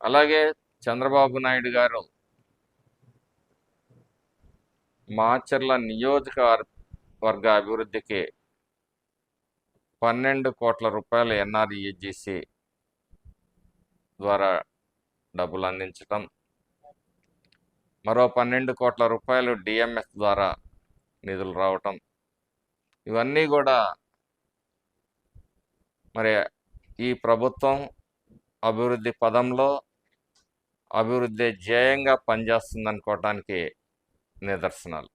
అలాగే చంద్రబాబు నాయుడు గారు మాచర్ల నియోజకవర్గ అభివృద్ధికి పన్నెండు కోట్ల రూపాయలు ఎన్ఆర్ఈజీసీ ద్వారా డబ్బులు అందించటం. మరో పన్నెండు కోట్ల రూపాయలు డిఎంఎస్ ద్వారా నిధులు రావటం. ఇవన్నీ కూడా మరి ఈ ప్రభుత్వం అభివృద్ధి పదంలో అభివృద్ధి ధ్యేయంగా పనిచేస్తుంది అనుకోవటానికి నిదర్శనాలు.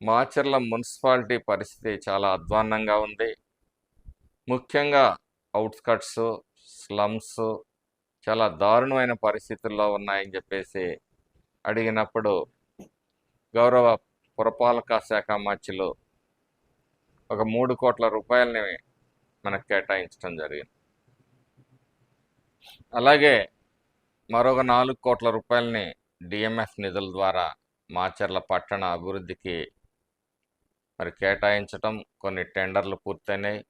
మాచర్ల మున్సిపాలిటీ పరిస్థితి చాలా అధ్వాన్నంగా ఉంది. ముఖ్యంగా అవుట్స్కట్స్ స్లమ్స్ చాలా దారుణమైన పరిస్థితుల్లో ఉన్నాయని చెప్పేసి అడిగినప్పుడు గౌరవ పురపాలక శాఖ మధ్యలో ఒక మూడు కోట్ల రూపాయలని మనకు కేటాయించడం జరిగింది. అలాగే మరొక నాలుగు కోట్ల రూపాయలని డిఎంఎఫ్ నిధుల ద్వారా మాచర్ల పట్టణ అభివృద్ధికి మరి కేటాయించటం కొన్ని టెండర్లు పూర్తయినాయి.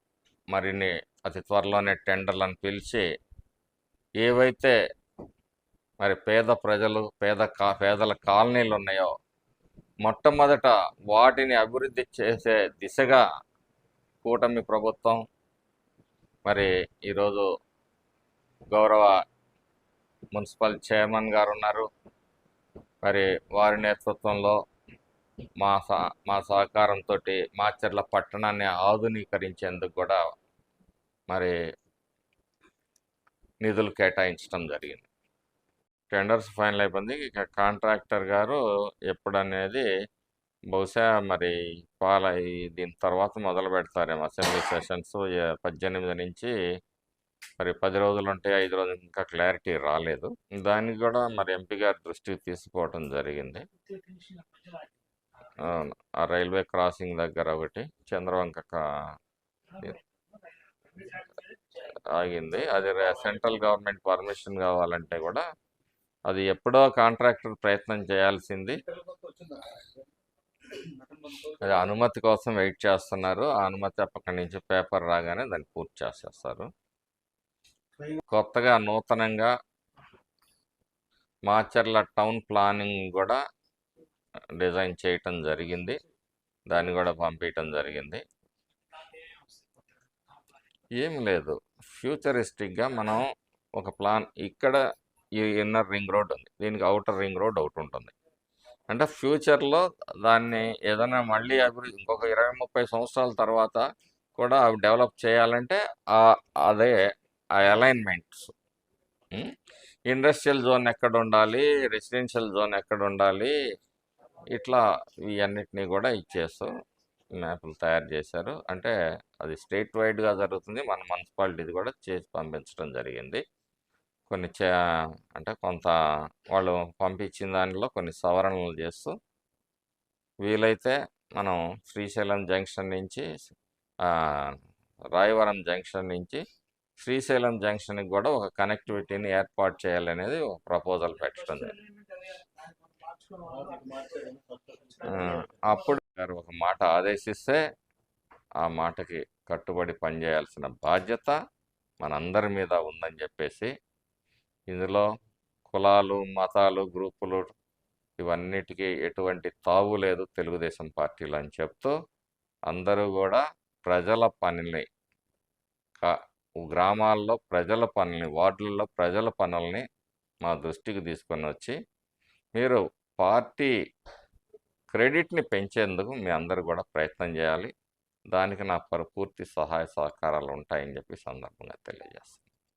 మరిన్ని అతి త్వరలోనే టెండర్లను పిలిచి ఏవైతే మరి పేద ప్రజలు పేద కా పేదల కాలనీలు ఉన్నాయో మొట్టమొదట వాటిని అభివృద్ధి చేసే దిశగా కూటమి ప్రభుత్వం మరి ఈరోజు గౌరవ మున్సిపల్ చైర్మన్ గారు ఉన్నారు మరి వారి నేతృత్వంలో మా సహ మా సహకారంతో మాచర్ల పట్టణాన్ని ఆధునీకరించేందుకు కూడా మరి నిధులు కేటాయించడం జరిగింది. టెండర్స్ ఫైనల్ అయిపోయింది. ఇక కాంట్రాక్టర్ గారు ఎప్పుడనేది బహుశా మరి పాల దీని తర్వాత మొదలు పెడతారేమో అసెంబ్లీ సెషన్స్ పద్దెనిమిది నుంచి మరి పది రోజులు ఉంటే ఐదు రోజులు ఇంకా క్లారిటీ రాలేదు. దానికి కూడా మరి ఎంపీ గారి దృష్టికి తీసుకోవటం జరిగింది. అవును. ఆ రైల్వే క్రాసింగ్ దగ్గర ఒకటి చంద్రవంక ఆగింది. అది సెంట్రల్ గవర్నమెంట్ పర్మిషన్ కావాలంటే కూడా అది ఎప్పుడో కాంట్రాక్టర్ ప్రయత్నం చేయాల్సింది. అది అనుమతి కోసం వెయిట్ చేస్తున్నారు. ఆ అనుమతి అక్కడి నుంచి పేపర్ రాగానే దాన్ని పూర్తి చేసేస్తారు. కొత్తగా నూతనంగా మాచర్ల టౌన్ ప్లానింగ్ కూడా డిజైన్ చేయటం జరిగింది. దాన్ని కూడా పంపించటం జరిగింది. ఏం లేదు. ఫ్యూచరిస్టిక్గా మనం ఒక ప్లాన్ ఇక్కడ ఈ ఇన్నర్ రింగ్ రోడ్ ఉంది. దీనికి అవుటర్ రింగ్ రోడ్ ఒకటి ఉంటుంది. అంటే ఫ్యూచర్లో దాన్ని ఏదైనా మళ్ళీ అభివృద్ధి ఇంకొక ఇరవై ముప్పై సంవత్సరాల తర్వాత కూడా అవి డెవలప్ చేయాలంటే ఆ- అదే అలైన్మెంట్స్ ఇండస్ట్రియల్ జోన్ ఎక్కడ ఉండాలి? రెసిడెన్షియల్ జోన్ ఎక్కడ ఉండాలి? ఇట్లా ఇవన్నిటినీ కూడా ఇచ్చేస్తూ మ్యాప్లు తయారు చేశారు. అంటే అది స్టేట్ వైడ్గా జరుగుతుంది. మన మున్సిపాలిటీది కూడా చేసి పంపించడం జరిగింది. కొన్ని చే అంటే కొంత వాళ్ళు పంపించిన దానిలో కొన్ని సవరణలు చేస్తూ వీలైతే మనం శ్రీశైలం జంక్షన్ నుంచి రాయవరం జంక్షన్ నుంచి శ్రీశైలం జంక్షన్కి కూడా ఒక కనెక్టివిటీని ఏర్పాటు చేయాలనేది ఒక ప్రపోజల్ పెట్టడం అప్పుడు గారు ఒక మాట ఆదేశిస్తే ఆ మాటకి కట్టుబడి పనిచేయాల్సిన బాధ్యత మనందరి మీద ఉందని చెప్పేసి ఇందులో కులాలు మతాలు గ్రూపులు ఇవన్నిటికీ ఎటువంటి తావు లేదు తెలుగుదేశం పార్టీలు అని చెప్తూ అందరూ కూడా ప్రజల పనిని కా- గ్రామాల్లో ప్రజల పనుల్ని వార్డులలో ప్రజల పనుల్ని మా దృష్టికి తీసుకొని వచ్చి మీరు పార్టీ క్రెడిట్ని పెంచేందుకు మీ అందరూ కూడా ప్రయత్నం చేయాలి. దానికి నా పూర్తి సహాయ సహకారాలు ఉంటాయని చెప్పి సందర్భంగా తెలియజేస్తాను